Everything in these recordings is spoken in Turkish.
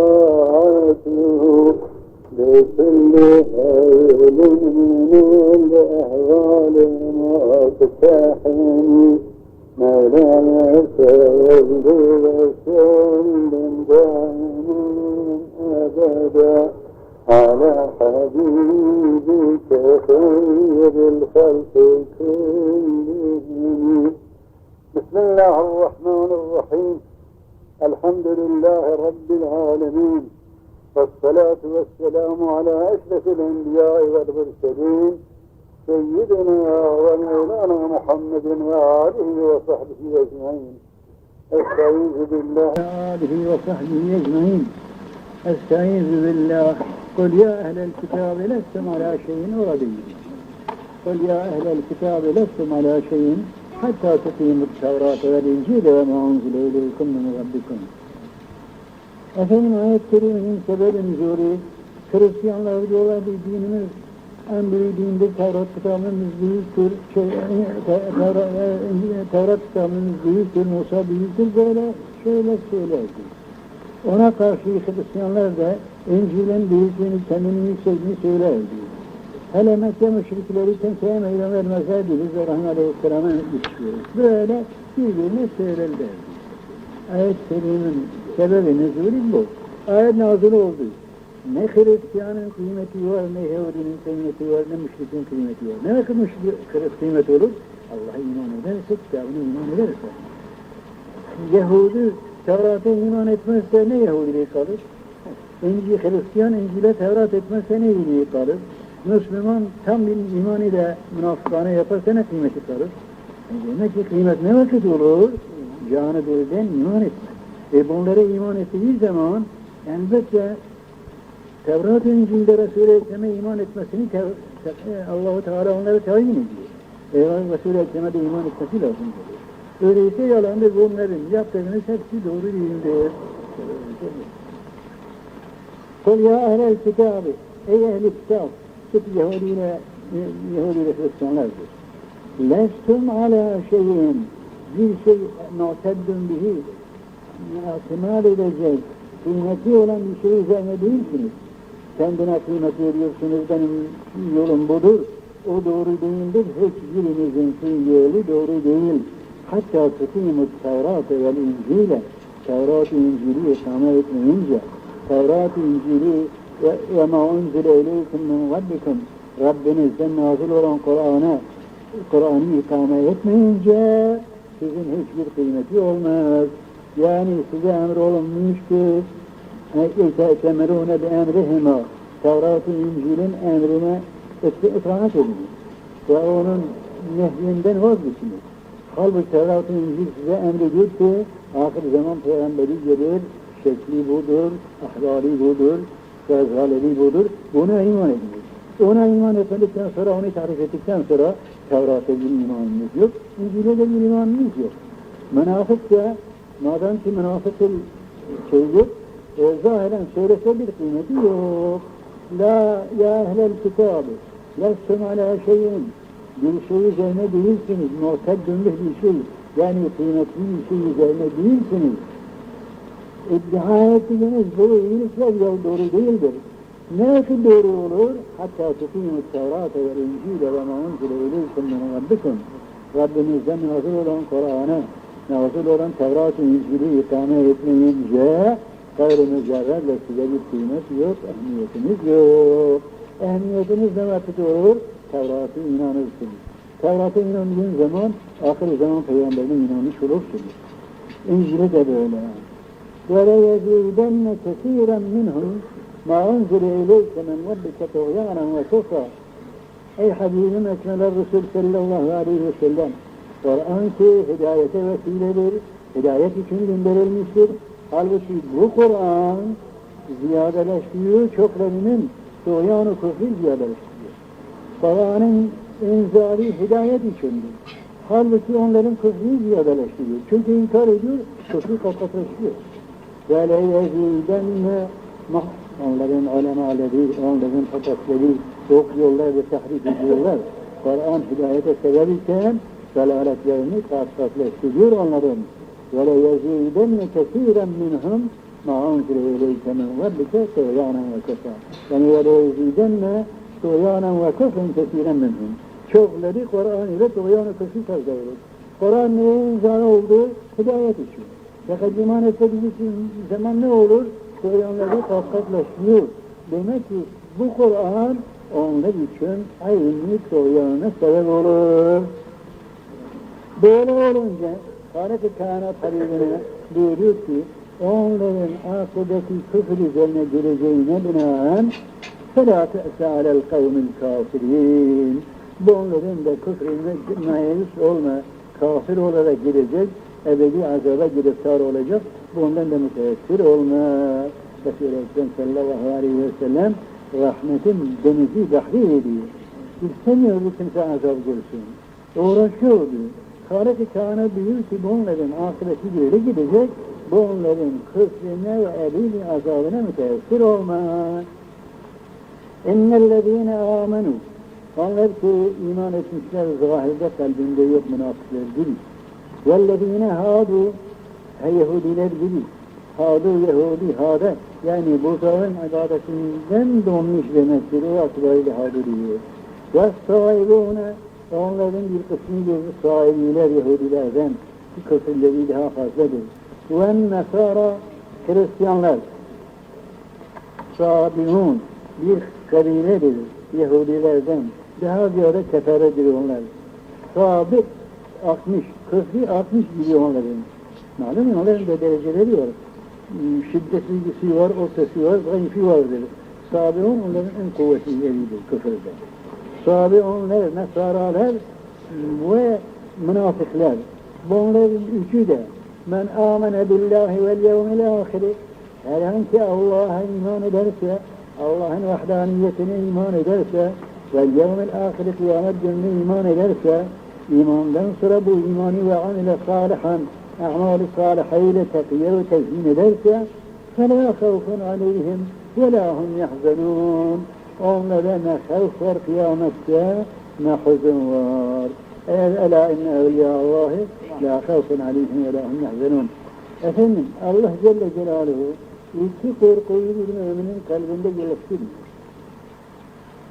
شفاعته لكل خير من الأحوال مقتحم ملامة الرب وسلم دائما أبدا على حبيبك خير الخلق كلهم بسم الله الرحمن الرحيم. الحمد لله رب العالمين والصلاة والسلام على أشرف الأنبياء والمرسلين سيدنا ومولانا محمد وآله وصحبه أجمعين. أستعيذ بالله. آله وصحبه أجمعين. أستعيذ بالله. قل يا أهل الكتاب لستم على شيء ولدي قل يا أهل الكتاب لستم على شيء Hatta tutuyumut şavrata vel incile ve maunzile ileykum min rabbikum. Efendim ayet keriminin sebebin zuri, Hristiyanlar diyorlar diyorlardı dinimiz en büyük dindir, Tevrat kitabımız büyüktür, şey, e, e, Tevrat kitabımız büyüktür, Musa büyüktür, böyle şöyle söylerdi. Ona karşı Hristiyanlar da İncil'in büyüklüğünü, kendini yüksekliğini söylerdi. Hele Mekke müşrikleri kimseye meydan vermezlerdi, biz de Rahman Aleyhisselam'a düşüyoruz. Böyle birbirine söylerlerdi. Ayet kerimin sebebi nüzulü bu. Ayet nazil oldu. Ne Hristiyanın kıymeti var, ne Yahudinin kıymeti var, ne müşrikin kıymeti var. Ne vakit müşrik kıymet olur? Allah'a iman ederse, kitabına iman ederse. Yahudi Tevrat'a iman etmezse ne Yahudiliği kalır? İncil, Hristiyan İncil'e Tevrat etmezse ne iyiliği kalır? Müslüman tam bir iman ile münafıkane yaparsa ne kıymeti kalır? E demek ki kıymet ne vakit olur? Canı dilden iman etmek. E bunlara iman ettiği zaman elbette Tevrat-ı İncil'de Resul-i Ekrem'e iman etmesini Allahu Teala onlara tayin ediyor. Eğer Resul-i Ekrem'e de iman etmesi lazım diyor. Öyleyse yalandır bunların yaptığınız hepsi doğru değildir. Kul ya ehlel kitabı, ey ehli kitap, Tıp Yahudi ile Yahudi ile Hristiyanlardır. Lestum ala şeyin, bir şey muteddün bihi, itimal edecek, kıymeti olan bir şey üzerine değilsiniz. Kendine kıymet veriyorsunuz, benim yolum budur. O doğru değildir, hiçbirinizin yolu doğru değil. Hatta tutimut Tevrat ve İncil'e, Tevrat-ı İncil'i ikame etmeyince, Tevrat-ı İncil'i ve, ve ma unzile ileykum min rabbikum, Rabbinizden nazil olan Kur'an'a, Kur'an'ı ikame etmeyince, sizin hiçbir kıymeti olmaz. Yani size emrolunmuş ki, اَتَمَرُونَ بِاَمْرِهِمَا Tevrat-ı İncil'in emrine itaat ediniz. Ve onun nehyinden vazgeçiniz. Halbuki Tevrat-ı İncil size emrediyor ki, ahir zaman peygamberi gelir, şekli budur, ahlali budur, sözhaleri budur. Buna iman ediniz. Ona iman etmedikten sonra, onu tarif ettikten sonra Tevrat'a bir imanınız yok, İncil'e de bir imanınız yok. Münafık da, madem ki münafıkın şey yok, e, zahiren söylese bir kıymeti yok. La ya ehlel kitabı, lestum ala şeyin, bir şey üzerine değilsiniz, muhteddünlük bir şey, yani kıymetli bir şey üzerine değilsiniz. İddia ettiğiniz bu iyilikler doğru değildir. Ne ki doğru olur? Hatta tukimu Tevrat ve İncil ve ma unzile ileykum min rabbikum. Rabbinizden nazil olan Kur'an'a, nazil olan Tevrat-ı İncil'i ikame etmeyince gayrı mücerredle size bir kıymet yok, ehemmiyetiniz yok. Ehemmiyetiniz ne vakit olur? Tevrat'a inanırsınız. Tevrat'a inandığın zaman ahir zaman peygamberine inanmış olursunuz. İncil'e de böyle. وَلَيَزِيدَنَّ كَثِيرًا مِنْهُمْ مَا أُنْزِلَ إِلَيْكَ مِنْ رَبِّكَ طُغْيَانًا وَكُفْرًا Ey Habibim Ekmeler Resul sallallahu aleyhi ve sellem Kur'an ki hidayete vesiledir, hidayet için gönderilmiştir. Halbuki bu Kur'an ziyadeleştiriyor çoklarının tuğyanı kufri ziyadeleştiriyor. Kur'an'ın inzali hidayet içindir. Halbuki onların kufri ziyadeleştiriyor. Çünkü inkar ediyor, kufri katlaşıyor. Ve leyezidenne onların ulemaları, onların papatları okuyorlar ve tahrif ediyorlar. Kur'an hidayete sebep iken dalaletlerini kat katlaştırıyor onların. Ve leyezidenne kesiren minhum ما أنزل إليك من ربك طغيانا وكفرا يعني وليزيدن طغيانا وكفرا كثيرا منهم Çokları Kur'an ile tuğyan ötesi fazla olur. Kur'an neye insan oldu? Hidayet için. Fakat iman etmediği zaman ne olur? Tuğyanları kaskatlaşıyor. Demek ki bu Kur'an onlar için aynı tuğyanına sebep olur. Böyle olunca Halet-i Kainat Habibine buyuruyor ki onların akıbeti küfür üzerine geleceğine binaen فَلَا تَأْسَ عَلَى الْقَوْمِ الْكَافِرِينَ Bunların da küfrüne meyus olma, kafir olarak girecek, ebedi azaba giriftar olacak, bundan da müteessir olma. Resul-i Ekrem sallallahu aleyhi ve sellem rahmetin denizi dahil ediyor. İstemiyordu kimse azap görsün. Uğraşıyordu. Halet-i Kaan'a diyor ki bunların akıbeti böyle gidecek, bunların küfrüne ve ebedi azabına müteessir olma. İnnellezîne âmenû onlar ki iman etmişler zahirde kalbinde yok münafıklar gibi. Vellezîne hâdû Yahudiler gibi. Hâdû Yahudi hâde yani buzağın ibadetinden donmuş demektir. O atibariyle hâdû diyor. Ve sahibûne onların bir kısmı gözü sahibiler Yahudilerden ki küfürleri daha fazladır. Ve nesara Hristiyanlar Sabiun bir kabiledir Yahudilerden daha ziyade keferedir onlar. Sabi 60, küfri 60 gidiyor onların. Malum onların da dereceleri var. Şiddetlisi var, ortası var, zayıfı vardır. Sabiun onların en kuvvetlileridir küfürde. Sabi onlar, Nesaralar ve münafıklar. Bunların üçü de men amene billahi vel yevmil ahiri herhangi Allah'a iman ederse, Allah'ın vahdaniyetine iman ederse, ve yevmel ahire kıyamet gününe iman ederse, imandan sonra bu imanı ve amile salihan, a'mali salihayla tekiye ve tezmin ederse, فَلَا خَوْفٌ عَلَيْهِمْ وَلَا هُمْ يَحْزَنُونَ Onlara ne havf var kıyamette, ne huzun var. Ela inne evliya Allahi la havfun aleyhim ve la hum yahzenun. Efendim Allah Celle Celaluhu iki korkuyu bir müminin kalbinde geliştirir.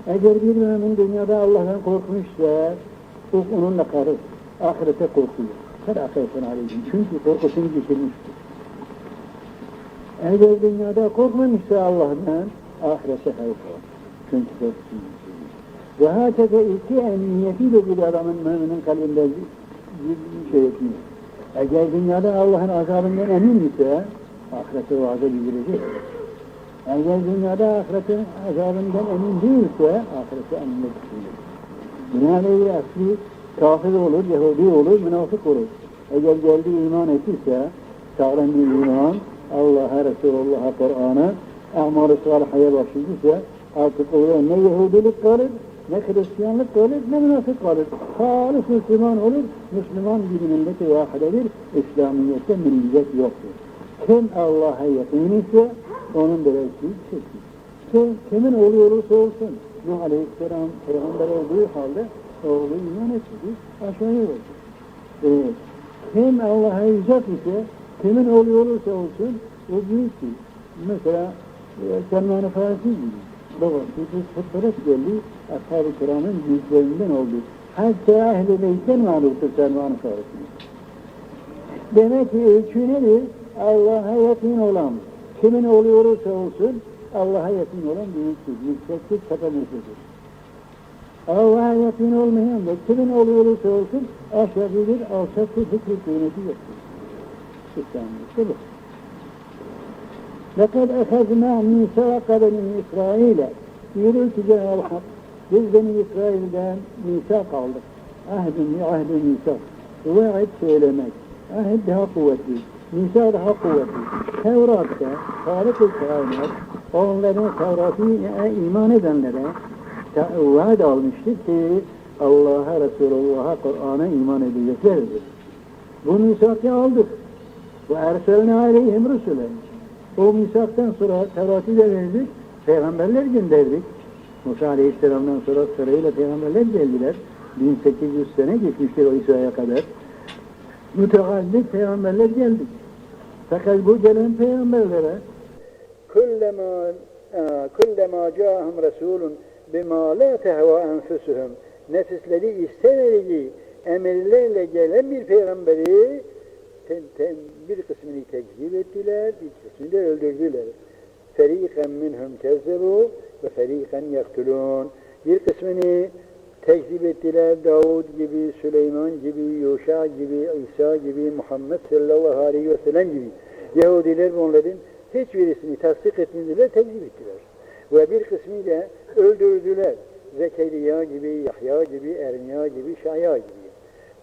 Eğer bir mümin dünyada Allah'tan korkmuşsa, o onunla karır. Ahirete korkuyor. Havfun aleyhim. Çünkü korkusunu geçirmiştir. Eğer dünyada korkmamışsa Allah'tan, ahirete var. Çünkü korkusunu geçirmiş. Ve hakeza iki emniyetiyle bir adamın müminin kalbinde bir şey etmiyor. Eğer dünyada Allah'ın azabından emin ise, ahirete o azabı girecek. Eğer dünyada ahiretin azabından emin değilse, ahirete emin değildir. Binaenaleyh asli kafir olur, Yahudi olur, münafık olur. Eğer geldi iman ettirse, sağlam iman, Allah'a, Resulullah'a, Kur'an'a, amal-ı salihaya başladıysa, artık orada ne Yahudilik kalır, ne Hristiyanlık kalır, ne münafık kalır. Halis Müslüman olur, Müslüman bir milleti vahidedir, İslamiyet'te millet yoktur. Kim Allah'a yakın ise, onun bereketi çekir. Kim, kimin oğlu olursa olsun, Nuh Aleyhisselam peygamber olduğu halde oğlu iman etmedi, aşağıya oldu. Ee, kim Allah'a icap ise, kimin oğlu olursa olsun, o büyüktür. Mesela e, Selman-ı Farisi gibi. Babası bir fıtrat geldi, Ashab-ı Kiram'ın büyüklerinden oldu. Hatta ehl-i beytten mağluptur Selman-ı Farisi. Demek ki ölçü nedir? Allah'a yakın olan, kimin oğlu olursa olsun, Allah'a yakın olan büyüktür, yüksektir, tepemizdedir. Allah'a yakın olmayan da kimin oğlu olursa olsun, aşağıdır, alçaktır, fikri kıymeti yoktur. İslamiyet'te bu. لَقَدْ اَخَذْنَا مِيسَاقَ بَنِي İsrail'e Buyurur ki Cenab-ı Hak, biz Beni İsrail'den misak aldık. Ahdin, ahdi misak. Vaat söylemek. Ahd daha kuvvetli. Nisa daha kuvvetli. Tevrat'ta, Halık-ı Kainat, onların Tevrat'a iman edenlere vaat almıştır ki Allah'a, Resulullah'a, Kur'an'a iman edeceklerdir. Bu misakı aldık. Ve erselne aleyhim rüsülen. O misaktan sonra Tevrat'ı da verdik, peygamberler gönderdik. Musa Aleyhisselam'dan sonra sırayla peygamberler geldiler. 1800 sene geçmiştir o İsa'ya kadar. Müteallik peygamberler geldi. Fakat bu gelen peygamberlere kullema kullema ca'ahum rasulun bima la tehva enfusuhum nefisleri istemediği emirlerle gelen bir peygamberi ten, ten, bir kısmını tekzip ettiler, bir kısmını da öldürdüler. Feriqen minhum kezzebu ve feriqen yaktulun. Bir kısmını tekzip ettiler. Davud gibi, Süleyman gibi, Yuşa gibi, İsa gibi, Muhammed sallallahu aleyhi ve sellem gibi. Yahudiler onların hiçbirisini tasdik etmediler, tekzip ettiler. Ve bir kısmını da öldürdüler. Zekeriya gibi, Yahya gibi, Ermiya gibi, Şaya gibi.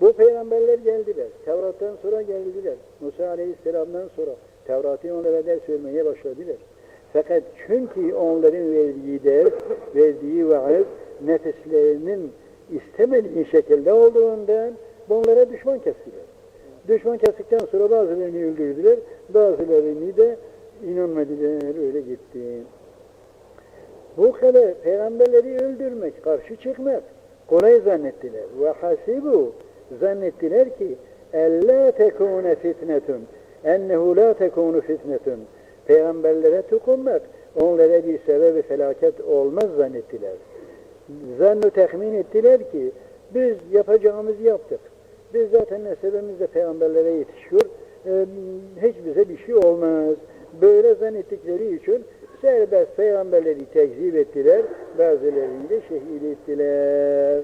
Bu peygamberler geldiler. Tevrat'tan sonra geldiler. Musa Aleyhisselam'dan sonra Tevrat'ı onlara ders vermeye başladılar. Fakat çünkü onların verdiği ders, verdiği vaaz nefislerinin istemediği şekilde olduğundan bunlara düşman kestiler. Düşman kestikten sonra bazılarını öldürdüler, bazılarını da inanmadılar, öyle gitti. Bu kadar peygamberleri öldürmek, karşı çıkmak kolay zannettiler. Ve hasibu zannettiler ki ella tekune fitnetun ennehu la tekunu fitnetun peygamberlere tutunmak onlara bir sebebi felaket olmaz zannettiler. Zannu tahmin ettiler ki biz yapacağımızı yaptık. Biz zaten nesebimiz de peygamberlere yetişiyor. Ee, hiç bize bir şey olmaz. Böyle zannettikleri için serbest peygamberleri tekzip ettiler. Bazılarını da şehit ettiler.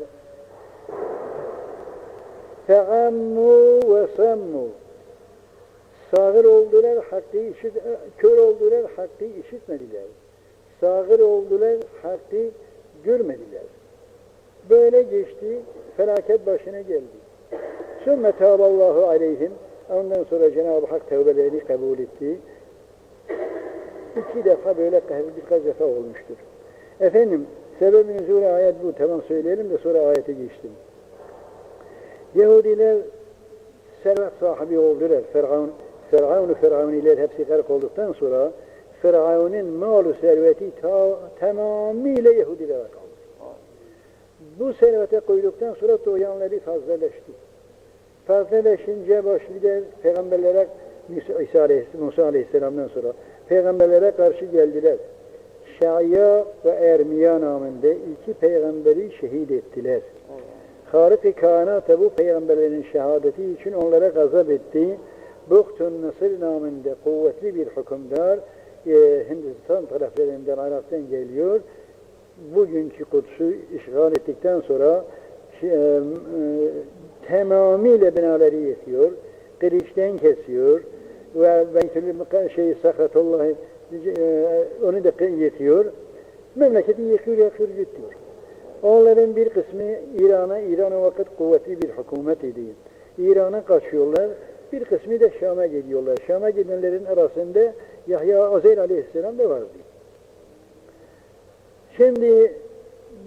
Feammu ve sammu. Sağır oldular, hakkı işit, kör oldular, hakkı işitmediler. Sağır oldular, hakkı görmediler. Böyle geçti, felaket başına geldi. Sümme tâballahu aleyhim. Ondan sonra Cenab-ı Hak tevbelerini kabul etti. İki defa böyle birkaç defa olmuştur. Efendim, sebebi nüzûle ayet bu. Tamam söyleyelim de sonra ayete geçtim. Yahudiler servet sahibi oldular. Firavun Firavuniler hepsi garip olduktan sonra Firavun'un malı serveti ta, tamamıyla Yahudilere kaldı. Bu servete koyduktan sonra toyanları fazlalaştı. Fazlalaşınca başladı peygamberlere İsa Aleyhisselam, Musa Aleyhisselam'dan sonra peygamberlere karşı geldiler. Şaya ve Ermiya namında iki peygamberi şehit ettiler. Halık-ı kainata bu peygamberlerin şehadeti için onlara gazap etti. Buhtun Nasır namında kuvvetli bir hükümdar e, Hindistan taraflarından Irak'tan geliyor. Bugünkü Kudüs'ü işgal ettikten sonra e, e, tamamıyla binaları yetiyor. Kılıçtan kesiyor ve Beytül şey Sakratullah e, onu da yetiyor. Memleketi yıkıyor, yakıyor, gidiyor. Onların bir kısmı İran'a, İran'a vakit kuvvetli bir hükümet idi. İran'a kaçıyorlar, bir kısmı da Şam'a gidiyorlar. Şam'a gidenlerin arasında Yahya Azeyr Aleyhisselam da vardı. Şimdi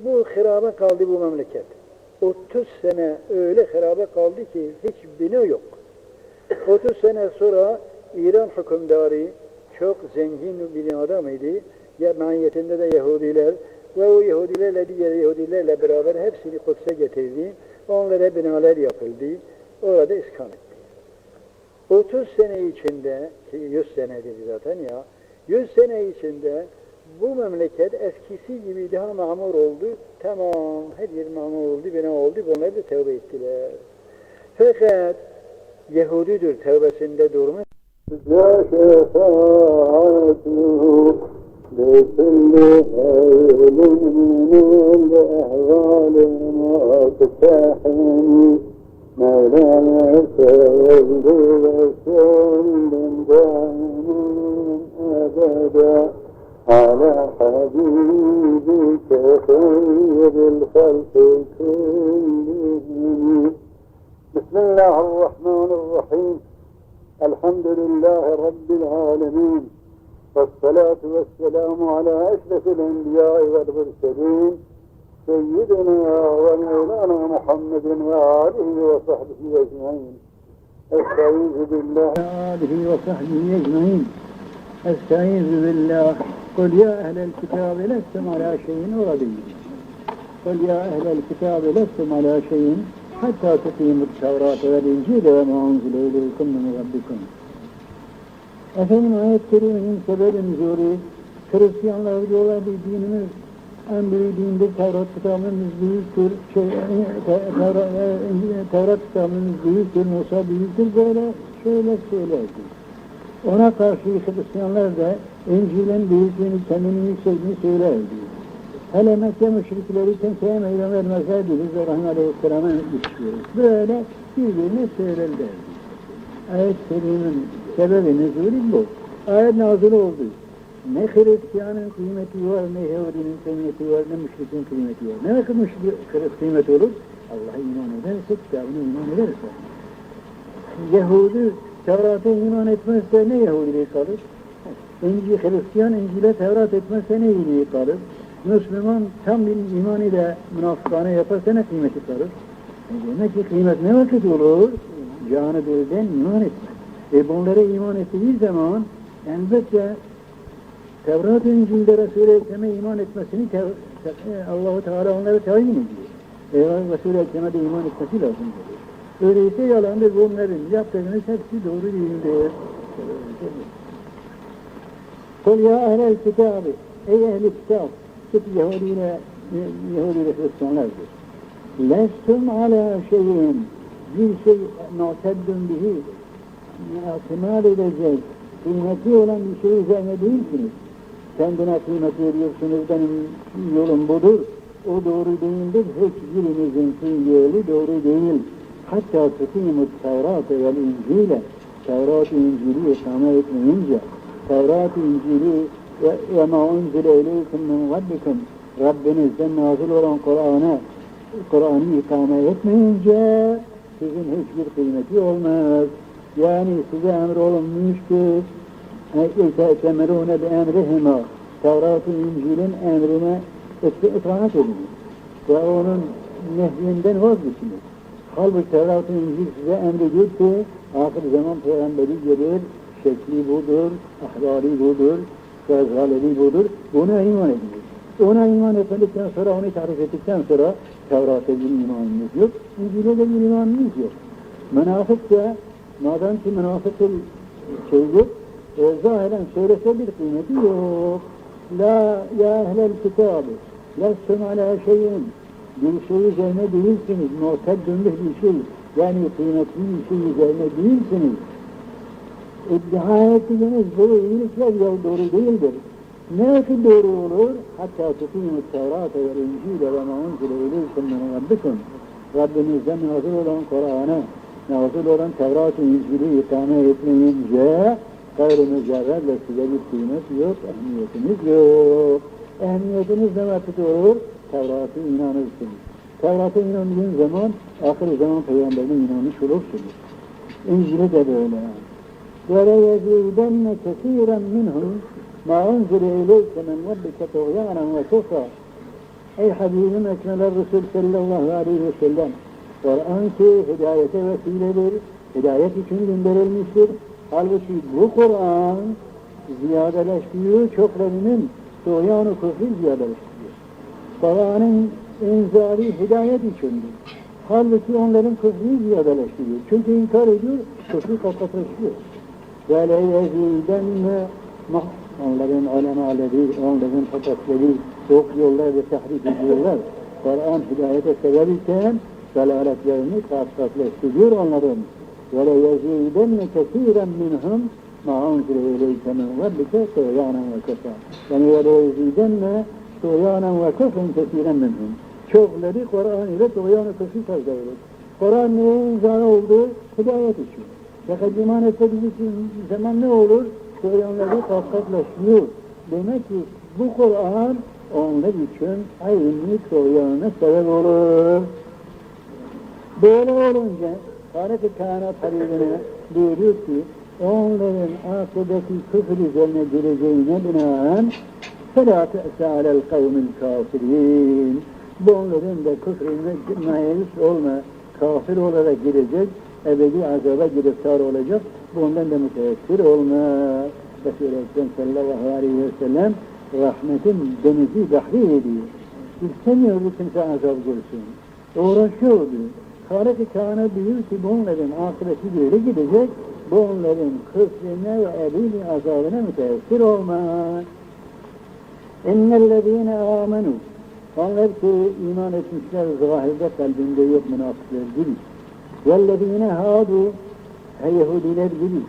bu hıraba kaldı bu memleket. 30 sene öyle hıraba kaldı ki hiç bina yok. 30 sene sonra İran hükümdarı çok zengin bir adam idi. Ya mahiyetinde de Yahudiler ve o Yahudilerle diğer Yahudilerle beraber hepsini Kudüs'e getirdi. Onlara binalar yapıldı. Orada iskan etti. 30 sene içinde, ki 100 senedir zaten ya, 100 sene içinde bu memleket eskisi gibi daha mamur oldu. Tamam, her yer mamur oldu, bina oldu. Bunlar da tevbe ettiler. Fakat Yahudidir tevbesinde durmuş. قل يا أهل الكتاب لستم على شيء حتى تقيموا التوراة والإنجيل وما أنزل إليكم من ربكم Efendim ayet-i kerimenin sebebi nüzulü, Hristiyanlar diyorlar ki dinimiz en büyük dindir, Tevrat kitabımız büyüktür, şey, e, te, Tevrat, e, İncil- Tevrat kitabımız büyüktür, Musa büyüktür, böyle şöyle söylerdi. Ona karşı Hristiyanlar da İncil'in büyüklüğünü, kendini yükseldiğini söylerdi. Hele Mekke müşrikleri kimseye meydan vermezlerdi, biz Rahim Aleyhisselam'a düşüyoruz. Böyle birbirine söylerlerdi. Ayet-i Kerime'nin sebebi nüzulü bu. Ayet nazil oldu. Ne Hristiyanın kıymeti var, ne Yahudinin kıymeti var, ne müşrikin kıymeti var. Ne müşrik kıymet olur? Allah'a iman ederse, kitabına iman ederse. Yahudi Tevrat'a iman etmezse ne Yahudiliği kalır? İncil, Hristiyan İncil'e Tevrat etmezse ne iyiliği kalır? Müslüman tam bir iman ile münafıkane yaparsa ne kıymeti kalır? E demek ki kıymet ne vakit olur? Canı dilden iman etmek. E bunlara iman ettiği zaman elbette Tevrat-ı İncil'de Resul-i Ekrem'e iman etmesini Te- Allah-u Teala onlara tayin ediyor. Eğer Resul-i Ekrem'e de iman etmesi lazım diyor. Öyleyse yalandır bunların yaptığınız hepsi doğru değildir. Kul ya ehlel kitabı, ey ehli kitap, Türk Yahudi ile Yahudi ile Hristiyanlardır. Lestum ala şeyin, bir şey muteddün bihi, itimal edecek, kıymeti olan bir şey üzerine değilsiniz. Kendine kıymet veriyorsunuz, benim yolum budur. O doğru değildir, hiçbirinizin yolu doğru değil. Hatta tutimut Tevrat ve İncil'e, Tevrat İncil'i ikame etmeyince, Tevrat İncil'i ve, ve ma unzile ileykum min rabbikum, Rabbinizden nazil olan Kur'an'a, Kur'an'ı ikame etmeyince, sizin hiçbir kıymeti olmaz. Yani size emir olunmuştur. يَتَأْتَمِرُونَ بِاَمْرِهِمَا Tevrat-ı İncil'in emrine itaat edin. Ve onun nehyinden vazgeçiniz. Halbuki Tevrat-ı İncil size emrediyor ki ahir zaman peygamberi gelir, şekli budur, ahlali budur, rezaleli budur. Buna iman ediniz. Ona iman etmedikten sonra, onu tarif ettikten sonra Tevrat'a bir imanınız yok, İncil'e de bir imanınız yok. Münafık da, madem ki münafıkın şey yok, e, zahiren söylese bir kıymeti yok. La ya ehlel kitabı, lestum ala şeyin, bir şey üzerine değilsiniz, muteddün bir şey, yani kıymetli bir şey üzerine değilsiniz. İddia ettiğiniz bu iyilikler ya doğru değildir. Ne ki doğru olur? Hatta tukimu Tevrat'a ve İncil'e ve ma unzile ileykum min rabbikum. Rabbinizden nazil olan Kur'an'a, nazil olan Tevrat-ı İncil'i ikame etmeyince gayrı mücerredle size bir yok, ehemmiyetiniz yok. Ehemmiyetiniz ne vakit olur? Tevrat'a inanırsınız. Tevrat'a inandığın zaman ahir zaman peygamberine inanmış olursunuz. İncil'e de böyle. وَلَيَزِيدَنَّ كَثِيرًا مِنْهُمْ مَا أُنْزِلَ إِلَيْكَ مِنْ رَبِّكَ طُغْيَانًا وَكُفْرًا Ey Habibim Ekmeler Resul sallallahu aleyhi ve sellem Kur'an ki hidayete vesiledir, hidayet için gönderilmiştir. Halbuki bu Kur'an ziyadeleştiriyor çoklarının soğuyanı küfrü ziyadeleştiriyor. Kur'an'ın inzali hidayet içindir. Halbuki onların küfrü ziyadeleştiriyor. Çünkü inkar ediyor, küfrü katlaştırıyor. Ve leyezidenne onların ulemaları, onların papatları çok yollar ve tahrif ediyorlar. Kur'an hidayete severirken dalaletlerini katlaştırıyor onların. Kesiren minhum ma unzile ileyke min rabbike tuğyanen ve kefa. Yani tuğyanen ve kefren kesiren minhum. Çokları Kur'an ile tuğyan-ı ediyor. Kur'an neye imzana oldu? Hidayet için. Fakat iman etmediği zaman ne olur? Kur'anları katlatlaşıyor. Demek ki bu Kur'an onlar için aynı soyanına sebep olur. Böyle olunca Tarık-ı Kainat Habibine buyuruyor ki onların akıbeti küfür üzerine gireceğine binaen فَلَا تَأْسَ عَلَى الْقَوْمِ الْكَافِرِينَ Bunların da küfrüne meylis olma, kafir olarak girecek, ebedi azaba giriftar olacak, bundan da müteessir olma. Resul-i Ekrem sallallahu aleyhi ve sellem rahmetin denizi dahri ediyor. İstemiyor bu kimse azap görsün. Uğraşıyordu. Halet-i Kaan'a diyor ki bunların akıbeti böyle gidecek, bu onların küfrüne ve ebili azabına müteessir olmaz. İnnellezîne âmenû onlar ki iman etmişler zahirde kalbinde yok münafıklar gibi. Vellezîne hâdû Yahudiler gibi.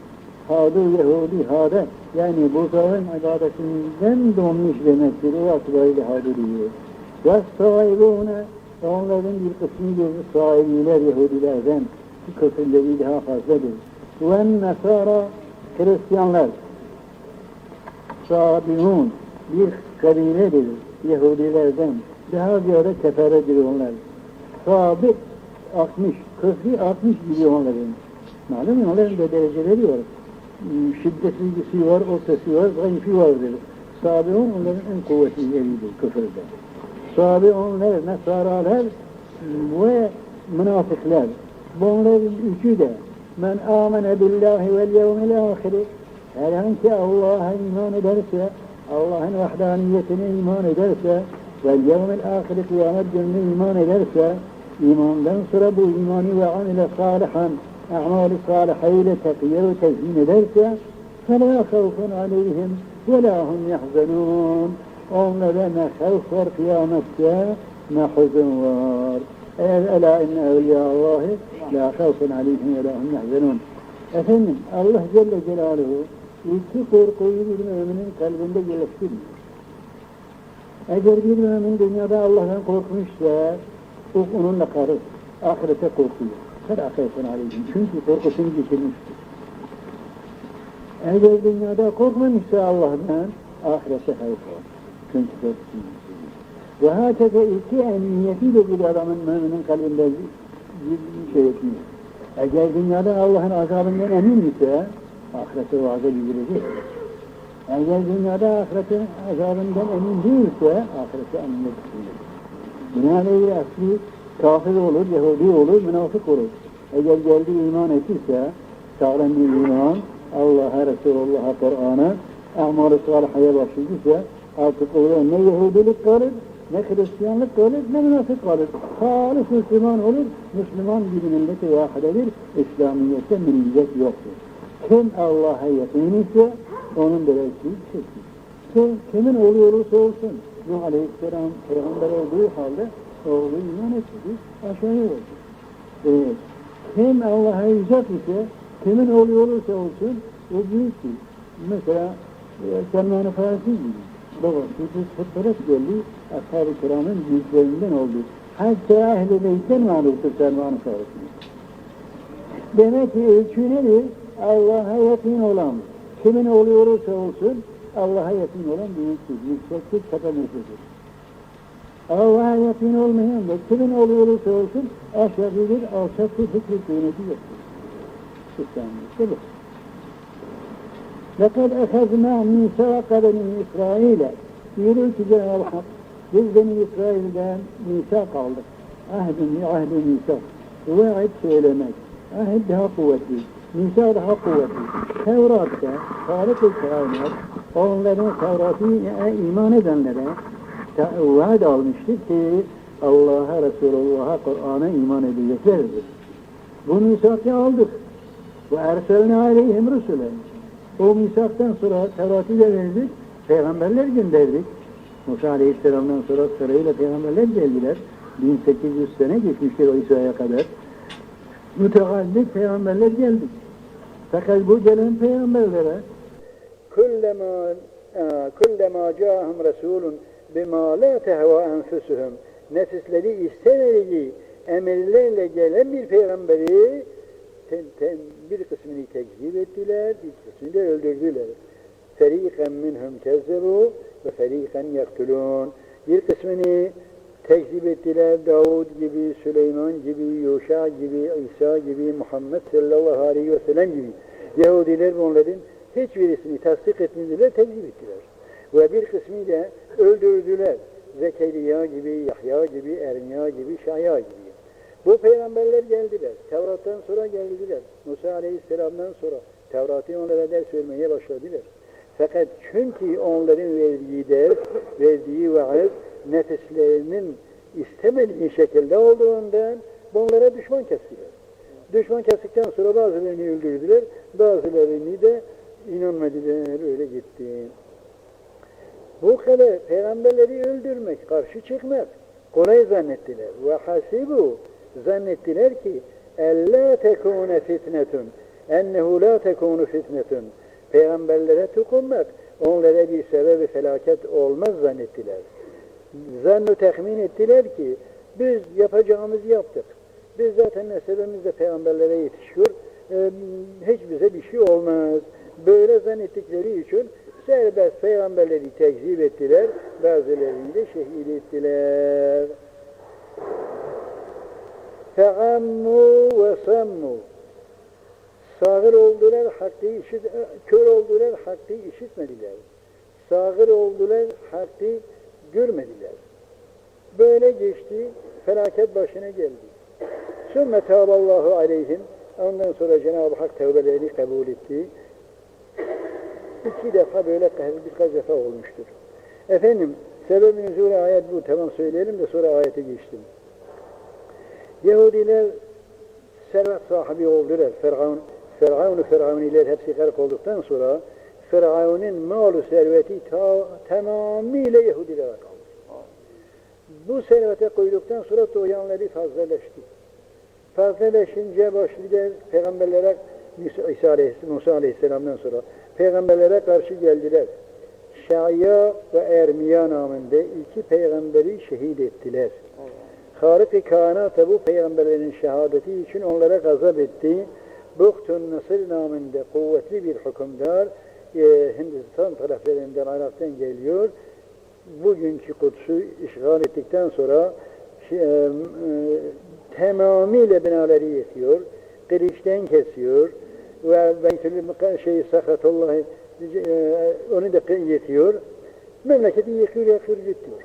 Hâdû Yahudi hâde yani buzağın ibadetinden donmuş demektir. O asılayla hâdû diyor. Ve sahibûne onların bir kısmı gibi sahibiler Yahudilerden ki küfürleri daha fazladır. Ve nesara Hristiyanlar Sabiun bir kabiledir Yahudilerden. Daha ziyade keferedir onlar. Sabi 60, küfri 60 gibi onların. Malum onların da dereceleri var. Hmm, Şiddetlisi var, ortası var, zayıfı vardır. Sabiun onların en kuvvetli yeridir küfürde. Sabiunlar, Nesaralar ve münafıklar. Bunların üçü de men amene billahi vel yevmil ahiri herhangi Allah'a iman ederse, Allah'ın vahdaniyetine iman ederse vel yevmil ahiri kıyamet gününe iman ederse imandan sonra bu imanı ve amile salihan a'mali salihayla tekiye ve tezmin ederse فَلَا خَوْفٌ عَلَيْهِمْ وَلَا هُمْ يَحْزَنُونَ Onlara ne havf var kıyamette ne huzun var. Eğer ela inne evliya Allahi la havfun aleyhim ve la hum yahzenun. Efendim Allah Celle Celaluhu iki korkuyu bir müminin kalbinde geliştirmiyor. Eğer bir mümin dünyada Allah'tan korkmuşsa o onunla karı ahirete korkuyor. Havfun aleyhim. Çünkü korkusunu geçirmiştir. Eğer dünyada korkmamışsa Allah'tan ahirete havf var. Çünkü korkusunu geçirmiş. Ve hakeza iki emniyetiyle bir adamın müminin kalbinde bir şey etmiyor. Eğer dünyada Allah'ın azabından emin ise ahirete vaazı bildirecek. Eğer dünyada ahiretin azabından emin değilse ahirete emin etmiyor. Binaenaleyh asli kafir olur, Yahudi olur, münafık olur. Eğer geldi iman ettiyse sağlam bir iman, Allah'a, Resulullah'a, Kur'an'a, amal-ı salihaya başladıysa artık orada ne Yahudilik kalır, ne Hristiyanlık kalır, ne münafık kalır. Halis Müslüman olur, Müslüman bir millete vahidedir, İslamiyet'te millet yoktur. Kim Allah'a yakın ise onun derecesi yüksektir. Kim, kimin oğlu olursa olsun, Nuh Aleyhisselam peygamber olduğu halde oğlu iman etti, aşağıya oldu. Evet. Kim Allah'a uzak ise, kimin oğlu olursa olsun, o büyüktür. Mesela e, Selman-ı Farisi gibi babası putperest geldi, ashab-ı kiramın büyüklerinden oldu. Hatta ehl-i beytten mağluptur Selman-ı Farisi. Demek ki ölçü nedir? Allah'a yakın olan, kimin oğlu olursa olsun, Allah'a yakın olan büyüktür, yüksektir, tepemizdedir. Allah'a yakın olmayan da kimin oğlu olursa olsun, aşağıdır, alçaktır, fikri kıymeti yoktur. İslamiyet'te bu. لَقَدْ اَخَذْنَا مِيسَاقَ بَنِي İsrail'e Buyuruyor ki Cenab-ı Hak, biz Beni İsrail'den misak aldık. Ahdin, ahdi misak. Vaid söylemek. Ahd daha kuvvetli. Misak daha kuvvetli. Tevrat'ta, Tarık-ı Kainat, onların Tevrat'a iman edenlere vaad almıştır ki Allah'a, Resulullah'a, Kur'an'a iman edeceklerdir. Bu misakı aldık. Ve erselne aleyhim rüsülen. O misaktan sonra Tevrat'ı da verdik, peygamberler gönderdik. Musa Aleyhisselam'dan sonra sırayla peygamberler geldiler. 1800 sene geçmiştir o İsa'ya kadar. Müteaddit peygamberler geldi. Fakat bu gelen peygamberlere kullema e, kullema ca'ahum rasulun bima la tehva enfusuhum nefisleri istemediği emirlerle gelen bir peygamberi ten, ten, bir kısmını tekzip ettiler, bir kısmını da öldürdüler. Feriqen minhum kezzebu ve feriqen yaktulun. Bir kısmını tekzip ettiler Davud gibi, Süleyman gibi, Yuşa gibi, İsa gibi, Muhammed sallallahu aleyhi ve sellem gibi. Yahudiler bunların hiçbirisini tasdik etmediler, tekzip ettiler. Ve bir kısmını da öldürdüler. Zekeriya gibi, Yahya gibi, Ermiya gibi, Şaya gibi. Bu peygamberler geldiler. Tevrat'tan sonra geldiler. Musa Aleyhisselam'dan sonra Tevrat'ı onlara ders vermeye başladılar. Fakat çünkü onların verdiği ders, verdiği vaaz nefislerinin istemediği şekilde olduğundan bunlara düşman kestiler. Düşman kestikten sonra bazılarını öldürdüler, bazılarını da inanmadılar, öyle gitti. Bu kadar peygamberleri öldürmek, karşı çıkmak kolay zannettiler. Ve hasibu zannettiler ki ella tekune fitnetun ennehu la tekunu fitnetun peygamberlere tutunmak onlara bir sebebi felaket olmaz zannettiler. Zannu tahmin ettiler ki biz yapacağımızı yaptık. Biz zaten nesebimiz de peygamberlere yetişiyor. Ee, hiç bize bir şey olmaz. Böyle zannettikleri için serbest peygamberleri tekzip ettiler. Bazılarını da şehit ettiler. Feammu ve sammu. Sağır oldular, hakkı işit, kör oldular, hakkı işitmediler. Sağır oldular, hakkı görmediler. Böyle geçti, felaket başına geldi. Sümme tâballahu aleyhim. Ondan sonra Cenab-ı Hak tevbelerini kabul etti. İki defa böyle birkaç defa olmuştur. Efendim, sebeb-i nüzûl ayet bu. Tamam söyleyelim de sonra ayete geçtim. Yahudiler servet sahibi oldular. Firavun, Firavuniler hepsi garip olduktan sonra Firavun'un malı serveti ta, tamamıyla Yahudilere kaldı. Bu servete koyduktan sonra doğuyanları fazlalaştı. Fazlalaşınca başladılar peygamberlere İsa Aleyhisselam, Musa Aleyhisselam'dan sonra peygamberlere karşı geldiler. Şaya ve Ermiya namında iki peygamberi şehit ettiler. Harik-i kainata bu peygamberlerin şehadeti için onlara gazap etti. Buhtun Nasır namında kuvvetli bir hükümdar e, Hindistan taraflarından Irak'tan geliyor. Bugünkü Kudüs'ü işgal ettikten sonra şey, e, e, tamamıyla binaları yıkıyor, kılıçtan kesiyor ve Beytül şey Sakatullah e, onu da yıkıyor. Memleketi yıkıyor, yıkıyor, gidiyor.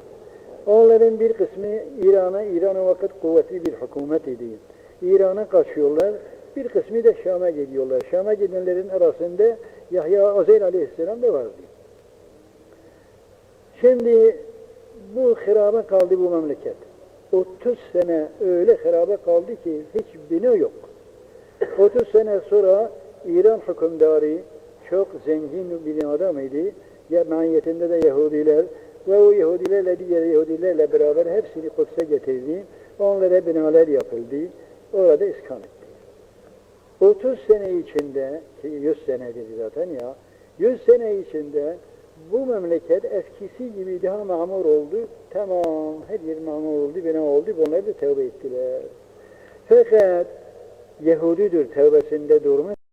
Onların bir kısmı İran'a, İran'a vakit kuvvetli bir hükümet idi. İran'a kaçıyorlar, bir kısmı da Şam'a gidiyorlar. Şam'a gidenlerin arasında Yahya Azeyr Aleyhisselam da vardı. Şimdi bu hıraba kaldı bu memleket. 30 sene öyle hıraba kaldı ki hiç bina yok. 30 sene sonra İran hükümdarı çok zengin bir adamıydı. Ya mahiyetinde de Yahudiler ve o Yahudilerle diğer Yahudilerle beraber hepsini Kudüs'e getirdi. Onlara binalar yapıldı. Orada iskan etti. 30 sene içinde, ki 100 senedir zaten ya, 100 sene içinde bu memleket eskisi gibi daha mamur oldu. Tamam, her yer mamur oldu, bina oldu. Bunlar da tevbe ettiler. Fakat Yahudidir tevbesinde durmuş.